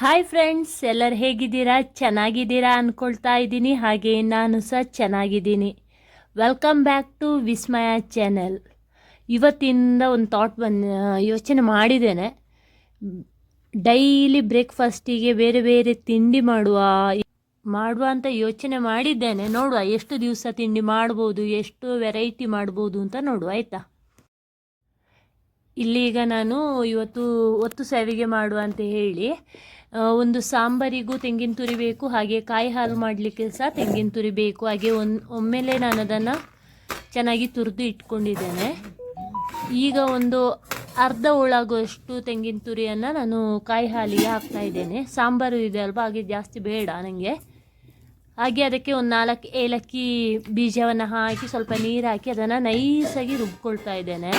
Hi friends ಎಲ್ಲರು ಹೇಗಿದ್ದೀರಾ? ಚೆನ್ನಾಗಿದ್ದೀರಾ ಅಂದ್ಕೊಳ್ತಾ ಇದ್ದೀನಿ. ಹಾಗೆ ನಾನು ಸಹ ಚೆನ್ನಾಗಿದ್ದೀನಿ. Welcome back to Vismaya channel ಇವತ್ತಿಂದ ಒಂದು ಥಾಟ್ ಬನ್ ಯೋಚನೆ ಮಾಡಿದ್ದೇನೆ. ಡೈಲಿ ಬ್ರೇಕ್ಫಾಸ್ಟಿಗೆ ಬೇರೆ ಬೇರೆ ತಿಂಡಿ ಮಾಡುವ ಮಾಡುವ ಅಂತ ಯೋಚನೆ ಮಾಡಿದ್ದೇನೆ. ನೋಡುವ, ಎಷ್ಟು ದಿವಸ ತಿಂಡಿ ಮಾಡ್ಬೋದು, ಎಷ್ಟು ವೆರೈಟಿ ಮಾಡ್ಬೋದು ಅಂತ ನೋಡುವ, ಆಯಿತಾ? ಇಲ್ಲಿಗ ನಾನು ಇವತ್ತು ಒತ್ತು ಸೇವೆಗೆ ಮಾಡುವ ಅಂತ ಹೇಳಿ ಒಂದು ಸಾಂಬಾರಿಗೂ ತೆಂಗಿನ ತುರಿ ಬೇಕು, ಹಾಗೆ ಕಾಯಿ ಹಾಲು ಮಾಡಲಿಕ್ಕೆ ಸಹ ತೆಂಗಿನ ತುರಿ ಬೇಕು. ಹಾಗೆ ಒಂದು ಒಮ್ಮೆಲೆ ನಾನು ಅದನ್ನು ಚೆನ್ನಾಗಿ ತುರಿದು ಇಟ್ಕೊಂಡಿದ್ದೇನೆ. ಈಗ ಒಂದು ಅರ್ಧ ಒಳಗುವಷ್ಟು ತೆಂಗಿನ ತುರಿಯನ್ನು ನಾನು ಕಾಯಿ ಹಾಲಿಗೆ ಹಾಕ್ತಾ ಇದ್ದೇನೆ. ಸಾಂಬಾರು ಇದೆ ಅಲ್ವಾ, ಹಾಗೆ ಜಾಸ್ತಿ ಬೇಡ ನನಗೆ ಹಾಗೆ ಅದಕ್ಕೆ ಒಂದು ನಾಲ್ಕು ಏಲಕ್ಕಿ ಬೀಜವನ್ನು ಹಾಕಿ ಸ್ವಲ್ಪ ನೀರು ಹಾಕಿ ಅದನ್ನು ನೈಸಾಗಿ ರುಬ್ಕೊಳ್ತಾ ಇದ್ದೇನೆ.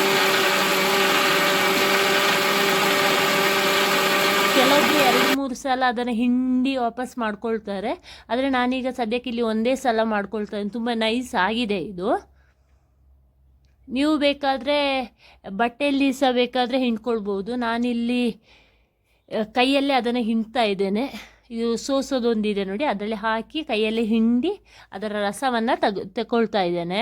ಕೆಲವೊಬ್ರು ಎರಡು, ಮೂರು ಸಲ ಅದನ್ನು ಹಿಂಡಿ ವಾಪಸ್ ಮಾಡ್ಕೊಳ್ತಾರೆ. ಆದರೆ ನಾನೀಗ ಸದ್ಯಕ್ಕೆ ಇಲ್ಲಿ ಒಂದೇ ಸಲ ಮಾಡ್ಕೊಳ್ತಾ ತುಂಬ ನೈಸ್ ಆಗಿದೆ ಇದು. ನೀವು ಬೇಕಾದರೆ ಬಟ್ಟೆಯಲ್ಲಿ ಸಹ ಬೇಕಾದರೆ ಹಿಂಡ್ಕೊಳ್ಬೋದು. ನಾನಿಲ್ಲಿ ಕೈಯಲ್ಲೇ ಅದನ್ನು ಹಿಂಡ್ತಾ ಇದ್ದೇನೆ. ಇದು ಸೋಸೋದೊಂದಿದೆ ನೋಡಿ. ಅದರಲ್ಲಿ ಹಾಕಿ ಕೈಯಲ್ಲಿ ಹಿಂಡಿ ಅದರ ರಸವನ್ನು ತಗ ತಗೊಳ್ತಾ ಇದ್ದೇನೆ.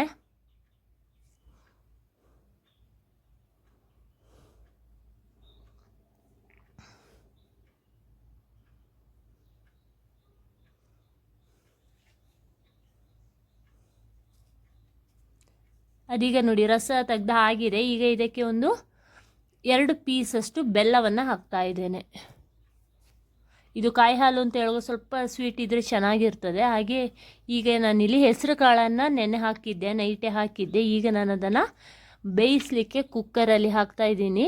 ಅದೀಗ ನೋಡಿ ರಸ ತೆಗ್ದು ಆಗಿದೆ. ಈಗ ಇದಕ್ಕೆ ಒಂದು ಎರಡು ಪೀಸಷ್ಟು ಬೆಲ್ಲವನ್ನು ಹಾಕ್ತಾ ಇದ್ದೇನೆ. ಇದು ಕಾಯಿ ಹಾಲು ಅಂತ ಹೇಳೋ ಸ್ವಲ್ಪ ಸ್ವೀಟ್ ಇದ್ದರೆ ಚೆನ್ನಾಗಿರ್ತದೆ. ಹಾಗೆ ಈಗ ನಾನಿಲ್ಲಿ ಹೆಸರು ಕಾಳನ್ನು ನೆನೆ ಹಾಕಿದ್ದೆ, ನೈಟೆ ಹಾಕಿದ್ದೆ. ಈಗ ನಾನು ಅದನ್ನು ಬೇಯಿಸಲಿಕ್ಕೆ ಕುಕ್ಕರಲ್ಲಿ ಹಾಕ್ತಾ ಇದ್ದೀನಿ.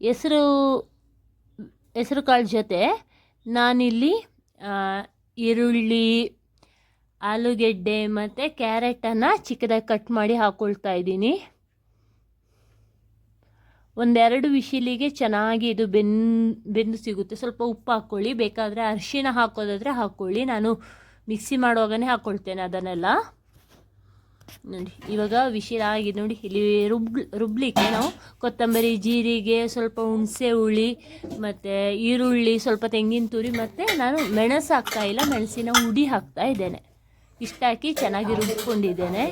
ಹೆಸರು ಹೆಸರು ಕಾಳು ಜೊತೆ ನಾನಿಲ್ಲಿ ಈರುಳ್ಳಿ ಆಲೂಗೆಡ್ಡೆ ಮತ್ತು ಕ್ಯಾರೆಟನ್ನು ಚಿಕ್ಕದಾಗಿ ಕಟ್ ಮಾಡಿ ಹಾಕ್ಕೊಳ್ತಾ ಇದ್ದೀನಿ. ಒಂದೆರಡು ವಿಶಿಲಿಗೆ ಚೆನ್ನಾಗಿ ಇದು ಬೆನ್, ಬೆಂದು ಸಿಗುತ್ತೆ. ಸ್ವಲ್ಪ ಉಪ್ಪು ಹಾಕ್ಕೊಳ್ಳಿ ಬೇಕಾದರೆ ಅರಿಶಿಣ ಹಾಕೋದಾದರೆ ಹಾಕ್ಕೊಳ್ಳಿ ನಾನು ಮಿಕ್ಸಿ ಮಾಡುವಾಗನೇ ಹಾಕ್ಕೊಳ್ತೇನೆ ಅದನ್ನೆಲ್ಲ. ನೋಡಿ, ಇವಾಗ ವಿಶಿಲ್ ಆಗಿದೆ ನೋಡಿ. ಇಲ್ಲಿ ರುಬ್ ರುಬ್ಲಿಕ್ಕೆ ನಾವು ಕೊತ್ತಂಬರಿ, ಜೀರಿಗೆ, ಸ್ವಲ್ಪ ಹುಣಸೆ ಹುಳಿ, ಮತ್ತು ಈರುಳ್ಳಿ, ಸ್ವಲ್ಪ ತೆಂಗಿನ ತುರಿ, ಮತ್ತು ನಾನು ಮೆಣಸು ಹಾಕ್ತಾಯಿಲ್ಲ ಮೆಣಸಿನ ಹುಡಿ ಹಾಕ್ತಾ ಇದ್ದೇನೆ. ಇಷ್ಟ ಹಾಕಿ ಚೆನ್ನಾಗಿ ರುಬ್ಕೊಂಡಿದ್ದೇನೆ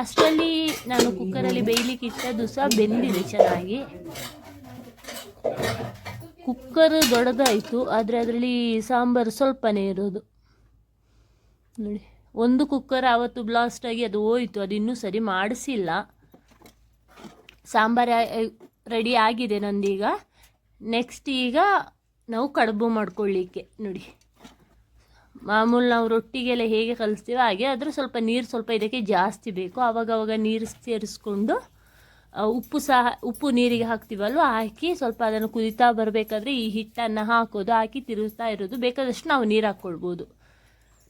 ಅಷ್ಟರಲ್ಲಿ ನಾನು ಕುಕ್ಕರಲ್ಲಿ ಬೇಯಲಿಕ್ಕೆ ಇಟ್ಟದ್ದು ಸಹ ಬೆಂದಿದೆ ಚೆನ್ನಾಗಿ. ಕುಕ್ಕರ್ ದೊಡ್ಡದಾಯಿತು, ಆದರೆ ಅದರಲ್ಲಿ ಸಾಂಬಾರು ಸ್ವಲ್ಪನೇ ಇರೋದು. ನೋಡಿ, ಒಂದು ಕುಕ್ಕರ್ ಆವತ್ತು ಬ್ಲಾಸ್ಟ್ ಆಗಿ ಅದು ಹೋಯಿತು, ಅದು ಇನ್ನೂ ಸರಿ ಮಾಡಿಸಿಲ್ಲ. ಸಾಂಬಾರು ರೆಡಿ ಆಗಿದೆ ನಂದೀಗ. ನೆಕ್ಸ್ಟ್ ಈಗ ನಾವು ಕಡುಬು ಮಾಡ್ಕೊಳ್ಳಿಕ್ಕೆ, ನೋಡಿ. ಮಾಮೂಲು ನಾವು ರೊಟ್ಟಿಗೆಲ್ಲ ಹೇಗೆ ಕಲಿಸ್ತೀವೋ ಹಾಗೆ ಆದರೆ ಸ್ವಲ್ಪ ನೀರು ಸ್ವಲ್ಪ ಇದಕ್ಕೆ ಜಾಸ್ತಿ ಬೇಕು. ಆವಾಗ ಅವಾಗ ನೀರು ಸೇರಿಸ್ಕೊಂಡು ಉಪ್ಪು ಸಹ ಉಪ್ಪು ನೀರಿಗೆ ಹಾಕ್ತೀವಲ್ವ ಹಾಕಿ ಸ್ವಲ್ಪ ಅದನ್ನು ಕುದಿತಾ ಬರಬೇಕಾದ್ರೆ ಈ ಹಿಟ್ಟನ್ನು ಹಾಕೋದು ಹಾಕಿ ತಿರುಗಿಸ್ತಾ ಇರೋದು. ಬೇಕಾದಷ್ಟು ನಾವು ನೀರು ಹಾಕ್ಕೊಳ್ಬೋದು.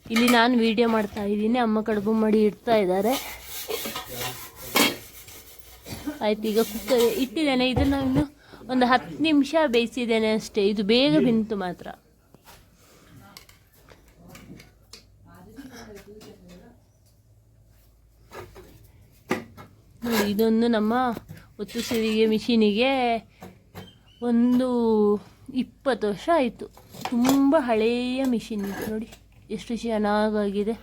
ಇಲ್ಲಿ ನಾನು ವಿಡಿಯೋ ಮಾಡ್ತಾ ಇದ್ದೀನಿ. ಅಮ್ಮ ಕಡುಬು ಮಾಡಿ ಇಡ್ತಾ ಇದ್ದಾರೆ. ಆಯ್ತು ಈಗ ಕುಕ್ಕರ್ ಇಟ್ಟಿದ್ದೇನೆ. ಇದನ್ನು ಇನ್ನು ಒಂದು ಹತ್ತು ನಿಮಿಷ ಬೇಯಿಸಿದ್ದೇನೆ ಅಷ್ಟೇ. ಇದು ಬೇಗ ಬಿಂತು ಮಾತ್ರ. ಇದೊಂದು ನಮ್ಮ ಒತ್ತು ಸೇವಿಗೆ ಮಿಷಿನಿಗೆ ಒಂದು ಇಪ್ಪತ್ತು ವರ್ಷ ಆಯಿತು. ತುಂಬ ಹಳೆಯ ಮಿಷಿನ್ ನೋಡಿ. ಎಷ್ಟು ಚೆನ್ನಾಗಾಗಿದೆ.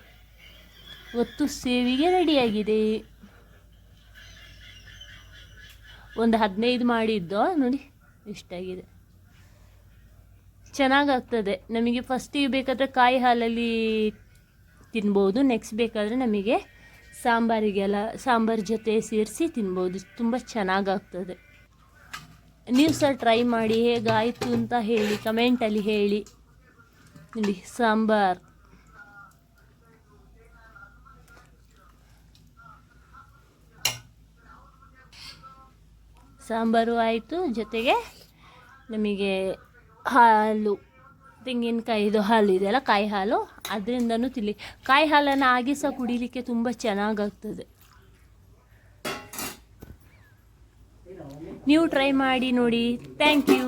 ಒತ್ತು ಸೇವಿಗೆ ರೆಡಿಯಾಗಿದೆ. ಒಂದು ಹದಿನೈದು ಮಾಡಿದ್ದು, ನೋಡಿ ಇಷ್ಟಾಗಿದೆ ಚೆನ್ನಾಗಾಗ್ತದೆ. ನಮಗೆ ಫಸ್ಟಿಗೆ ಬೇಕಾದರೆ ಕಾಯಿ ಹಾಲಲ್ಲಿ ತಿನ್ಬೋದು. ನೆಕ್ಸ್ಟ್ ಬೇಕಾದರೆ ನಮಗೆ ಸಾಂಬಾರಿಗೆಲ್ಲ, ಸಾಂಬಾರು ಜೊತೆ ಸೇರಿಸಿ ತಿನ್ಬೋದು. ತುಂಬ ಚೆನ್ನಾಗಾಗ್ತದೆ. ನೀವು ಸಹ ಟ್ರೈ ಮಾಡಿ ಹೇಗಾಯಿತು ಅಂತ ಹೇಳಿ ಕಮೆಂಟಲ್ಲಿ ಹೇಳಿ. ನೋಡಿ, ಸಾಂಬಾರ್. ಸಾಂಬಾರು ಆಯಿತು. ಜೊತೆಗೆ ನಮಗೆ ಹಾಲು. ತೆಂಗಿನಕಾಯಿದು ಹಾಲು ಇದೆಯಲ್ಲ, ಕಾಯಿ ಹಾಲು? ಅದರಿಂದನೂ ತಿಳಿ ಕಾಯಿ ಹಾಲನ್ನು ಆಗಿ ಸಹ ಕುಡಿಲಿಕ್ಕೆ ತುಂಬ ಚೆನ್ನಾಗಾಗ್ತದೆ. ನೀವು ಟ್ರೈ ಮಾಡಿ ನೋಡಿ. Thank you